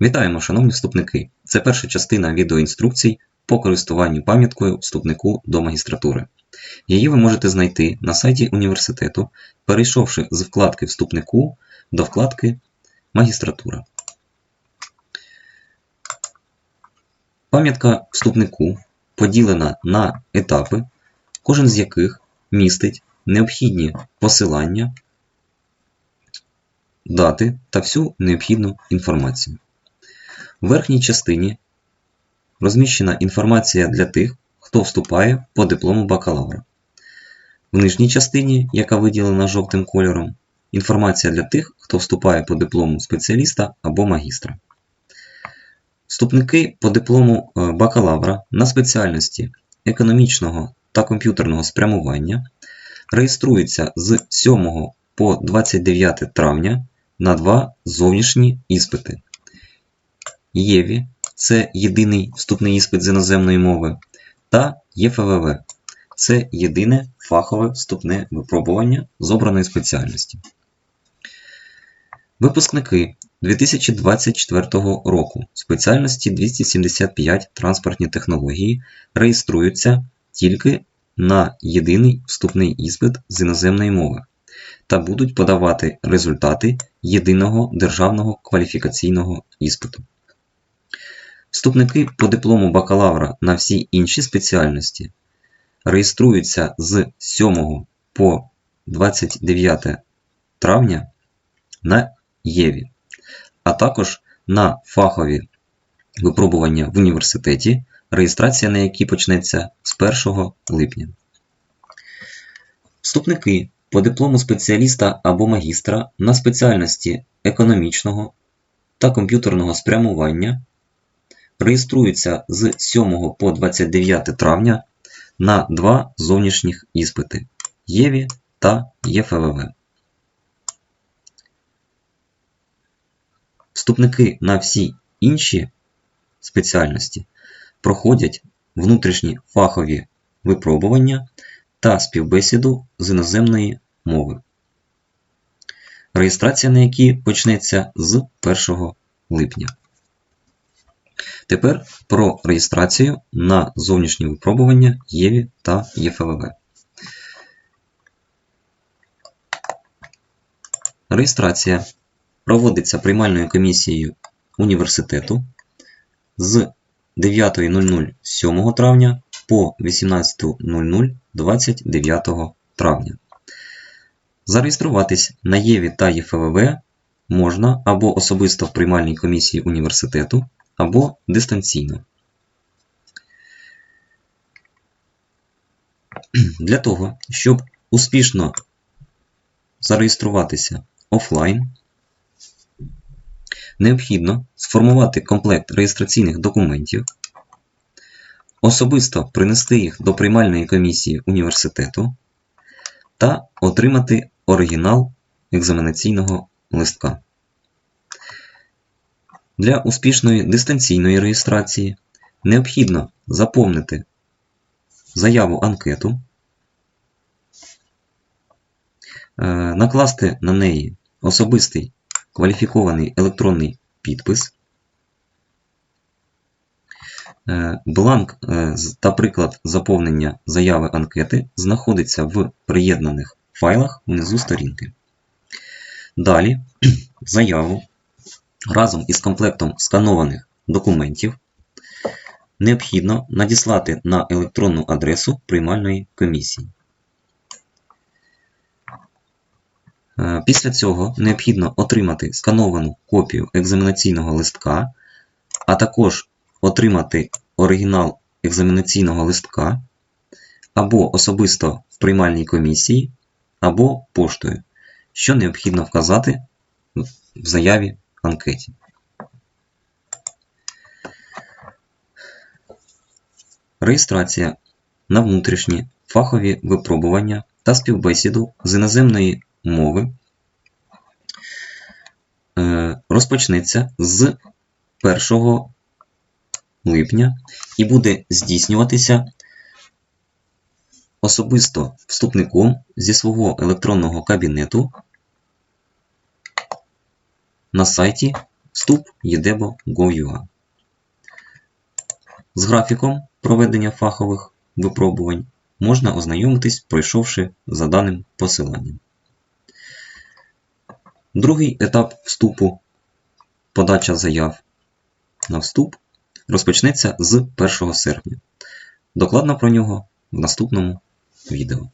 Вітаємо, шановні вступники! Це перша частина відеоінструкцій по користуванню пам'яткою вступнику до магістратури. Її ви можете знайти на сайті університету, перейшовши з вкладки Вступнику до вкладки Магістратура. Пам'ятка вступнику поділена на етапи, кожен з яких містить необхідні посилання, дати та всю необхідну інформацію. В верхній частині розміщена інформація для тих, хто вступає по диплому бакалавра. В нижній частині, яка виділена жовтим кольором, інформація для тих, хто вступає по диплому спеціаліста або магістра. Вступники по диплому е, бакалавра на спеціальності економічного та комп'ютерного спрямування реєструються з 7 по 29 травня на два зовнішні іспити. ЄВІ це єдиний вступний іспит з іноземної мови, та ЄФВВ це єдине фахове вступне випробування з обраної спеціальності. Випускники 2024 року спеціальності 275 транспортні технології реєструються тільки на єдиний вступний іспит з іноземної мови та будуть подавати результати єдиного державного кваліфікаційного іспиту. Вступники по диплому бакалавра на всі інші спеціальності реєструються з 7 по 29 травня на ЄВІ, а також на фахові випробування в університеті, реєстрація на які почнеться з 1 липня. Вступники по диплому спеціаліста або магістра на спеціальності економічного та комп'ютерного спрямування реєструються з 7 по 29 травня на два зовнішніх іспити ЄВІ та ЄФВВ. Вступники на всі інші спеціальності проходять внутрішні фахові випробування та співбесіду з іноземної мови, реєстрація на які почнеться з 1 липня. Тепер про реєстрацію на зовнішні випробування ЄВІ та ЄФВВ. Реєстрація проводиться приймальною комісією університету з 9.00 7 травня по 18.00 29 травня. Зареєструватись на ЄВІ та ЄФВВ можна або особисто в приймальній комісії університету або дистанційно. Для того, щоб успішно зареєструватися офлайн, необхідно сформувати комплект реєстраційних документів, особисто принести їх до приймальної комісії університету та отримати оригінал екзаменаційного листка. Для успішної дистанційної реєстрації необхідно заповнити заяву анкету, е, накласти на неї особистий кваліфікований електронний підпис, е, бланк е, та приклад заповнення заяви анкети знаходиться в приєднаних файлах внизу сторінки. Далі заяву разом із комплектом сканованих документів необхідно надіслати на електронну адресу приймальної комісії. Е, після цього необхідно отримати скановану копію екзаменаційного листка, а також отримати оригінал екзаменаційного листка або особисто в приймальній комісії, або поштою, що необхідно вказати в заяві анкеті. Реєстрація на внутрішні фахові випробування та співбесіду з іноземної мови е, розпочнеться з 1 липня і буде здійснюватися особисто вступником зі свого електронного кабінету на сайті вступ edebo.gov.ua. З графіком проведення фахових випробувань можна ознайомитись, пройшовши за даним посиланням. Другий етап вступу подача заяв на вступ розпочнеться з 1 серпня. Докладно про нього в наступному відео.